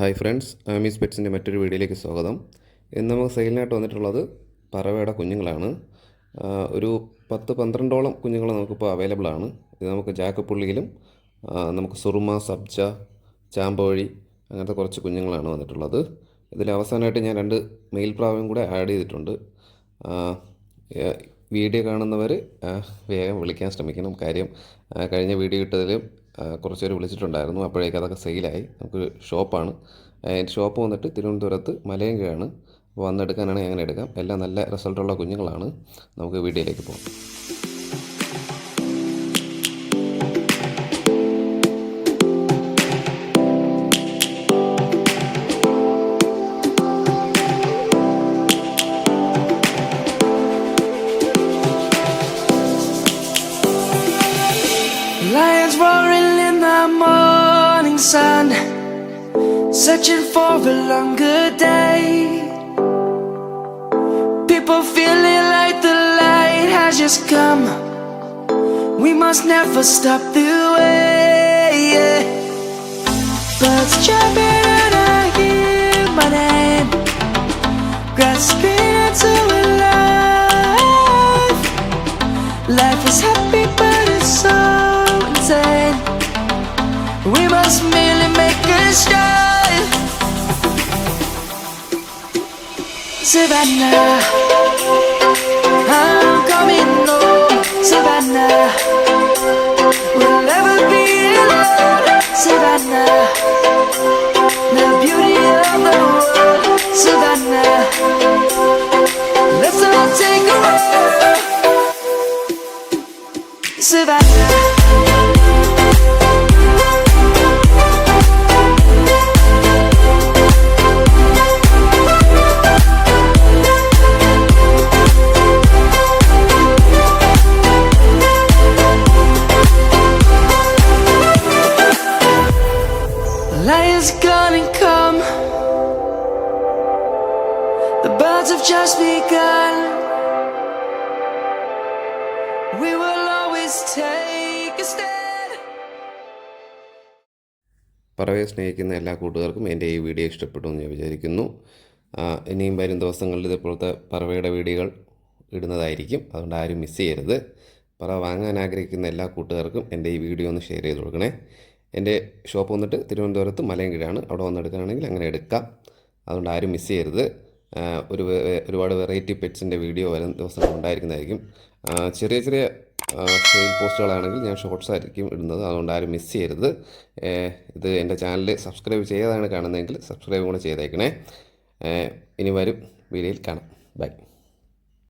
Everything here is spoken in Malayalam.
ഹായ് ഫ്രണ്ട്സ് ആമീസ് പെറ്റ്സിന്റെ മറ്റൊരു വീഡിയോയിലേക്ക് സ്വാഗതം. ഇന്ന് നമുക്ക് സെയിലിനായിട്ട് വന്നിട്ടുള്ളത് പറവയുടെ കുഞ്ഞുങ്ങളാണ്. ഒരു പത്ത് പന്ത്രണ്ടോളം കുഞ്ഞുങ്ങൾ നമുക്കിപ്പോൾ അവൈലബിൾ ആണ്. ഇത് നമുക്ക് ജാക്കപ്പുള്ളിയിലും നമുക്ക് സുറുമ സബ്ജ ചാമ്പോഴി അങ്ങനത്തെ കുറച്ച് കുഞ്ഞുങ്ങളാണ് വന്നിട്ടുള്ളത്. ഇതിൽ അവസാനമായിട്ട് ഞാൻ രണ്ട് മെയിൽ പ്രാവും കൂടെ ആഡ് ചെയ്തിട്ടുണ്ട്. വീഡിയോ കാണുന്നവർ വേഗം വിളിക്കാൻ ശ്രമിക്കണം. കാര്യം കഴിഞ്ഞ വീഡിയോ ഇട്ടതിലും കുറച്ച് പേര് വിളിച്ചിട്ടുണ്ടായിരുന്നു. അപ്പോഴേക്കും അതൊക്കെ സെയിലായി. നമുക്ക് ഷോപ്പാണ്. എന്റെ ഷോപ്പ് വന്നിട്ട് തിരുവനന്തപുരത്ത് മലയങ്കയാണ്. അപ്പോൾ വന്നെടുക്കാനാണെങ്കിൽ അങ്ങനെ എടുക്കാം. എല്ലാം നല്ല റിസൾട്ടുള്ള കുഞ്ഞുങ്ങളാണ്. നമുക്ക് വീഡിയോയിലേക്ക് പോകാം. Lions roaring morning sun, searching for a longer day. People feeling like the light has just come. We must never stop the way. Birds chirping I'm coming home. We'll never be alone. Savannah, the beauty of the world. Savannah, let's all take a walk. Savannah. Lions gonna come. The birds have just begun. We will always take a stand. പറവയെ സ്നേഹിക്കുന്ന എല്ലാ കൂട്ടുകാർക്കും എന്റെ ഈ വീഡിയോ ഇഷ്ടപ്പെട്ടു എന്ന് ഞാൻ വിചാരിക്കുന്നു ഇനിയും വരും ദിവസങ്ങളിൽ ഇതേപോലത്തെ പറവയുടെ വീഡിയോകൾ ഇടുന്നതായിരിക്കും അതുകൊണ്ട് ആരും മിസ് ചെയ്യരുത് പറ വാങ്ങാൻ ആഗ്രഹിക്കുന്ന എല്ലാ കൂട്ടുകാർക്കും എന്റെ ഈ വീഡിയോ ഒന്ന് ഷെയർ ചെയ്ത് കൊടുക്കണേ എന്റെ ഷോപ്പ് വന്നിട്ട് തിരുവനന്തപുരത്ത് മലയങ്കിഴാണ് അവിടെ വന്ന് എടുക്കുകയാണെങ്കിൽ അങ്ങനെ എടുക്കാം. അതുകൊണ്ട് ആരും മിസ് ചെയ്യരുത്. ഒരു ഒരുപാട് വെറൈറ്റി പെറ്റ്സിന്റെ വീഡിയോ വരും ദിവസങ്ങൾ ഉണ്ടായിരിക്കുന്നതായിരിക്കും. ചെറിയ ചെറിയ സെയിൽ പോസ്റ്റുകളാണെങ്കിൽ ഞാൻ ഷോർട്ട്സ് ആയിരിക്കും ഇടുന്നത്. അതുകൊണ്ട് ആരും മിസ് ചെയ്യരുത്. ഇത് എന്റെ ചാനൽ സബ്സ്ക്രൈബ് ചെയ്യാതാണ് കാണുന്നതെങ്കിൽ സബ്സ്ക്രൈബ് കൂടെ ചെയ്തേക്കണേ. ഇനി വരും. വീഡിയോയിൽ കാണാം. ബൈ